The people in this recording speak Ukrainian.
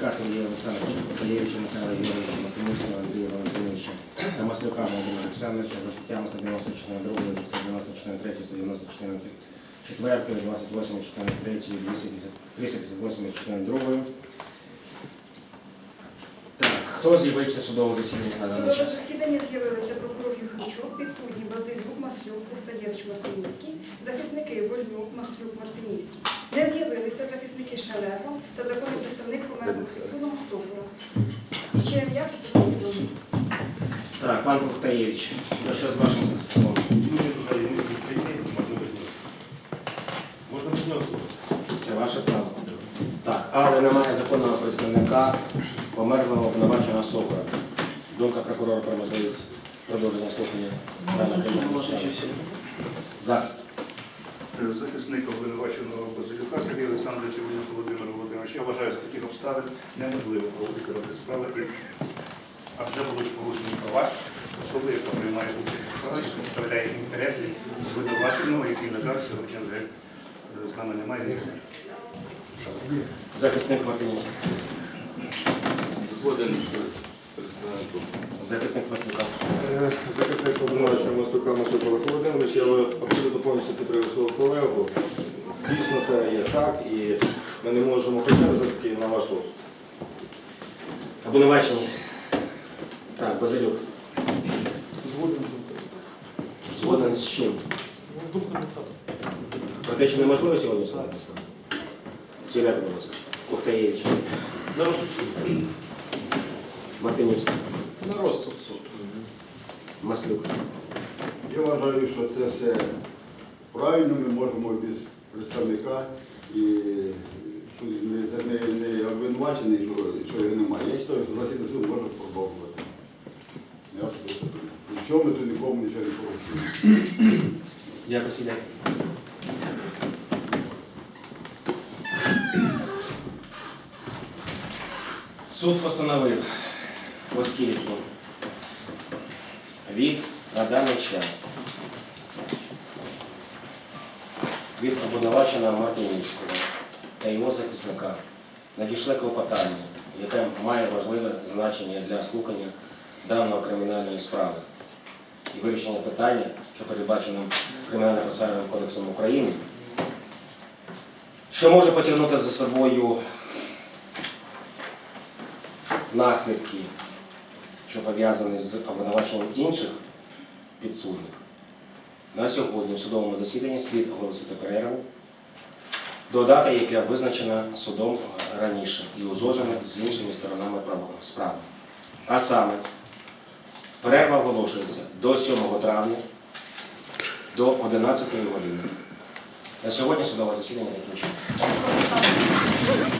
Базилюка Сергія Олександровича, Коцаєвича Михайла Ігоровича, Матинівського Андрія Валентиновича та Маслюка Володимира Олександровича за статтями 194 2, 194 3, 194 4, 28 4 3, 358 4 2. Так, хто з'явився судове засідання на даний Судове час? засідання з'явилися прокурор Юхимчук, підсудні Базилюк, Маслюк, Куртаєвич, Мартинівський, захисники Вольнюк, Маслюк, Мартинівський. Не з'явилися захисники Шалева та законний представник померлого підсудного Сокола. І ще ім'я судового відомо. Так, пан Кухтаєвич, ну що з вашим захисником? Ну, не знаю, не прийняти, можна без нього. Це ваше право. Так, але немає законного представника померлого обвинуваченого Сокола. Думка прокурора про можливість продовження слухання кримінальної. Захист. Захисник обвинуваченого Базилюка Сергія Олександровича Володимира Володимировича. Я вважаю, за таких обставин неможливо проводити розгляд справи, адже будуть порушені права особи, яка приймає участь що представляє інтереси обвинуваченого, який, на жаль, сьогодні вже е, з нами немає. Захисник Мартинівський. Згоден з представником. Захисник Маслюка. Е, Захисник обвинувачує Мастука Мастука Олег Володимирович, я абсолютно повністю підтримую свого колегу. Дійсно, це є так, і ми не можемо хоча б все-таки на ваш розсуд. Обвинувачені. Так, Базилюк. Згоден з чим? Про те, що неможливо сьогодні справу? Свідати, будь ласка. Кухтаєвич. На розсуд. Мартинівський. Маслюк. Я вважаю, що це все правильно, ми можемо без представника і не- це не, не обвинувачений, що, що його немає. Я вважаю, що засідання суду можна продовжувати. Я особисто. Нічого ми тут нікому нічого не порушуємо. Дякую, сідай. Суд постановив, оскільки від на даний час від обвинуваченого Мартинівського та його захисника. Надійшле клопотання, яке має важливе значення для слухання даної кримінальної справи. І вирішення питання, що передбачено Кримінальним процесуальним кодексом України, що може потягнути за собою наслідки, що пов'язані з обвинуваченням інших підсудних. На сьогодні в судовому засіданні слід оголосити перерву до дати, яка визначена судом раніше і узгоджена з іншими сторонами справи. А саме, перерва оголошується до 7 травня до 11 години. На сьогодні судове засідання закінчено.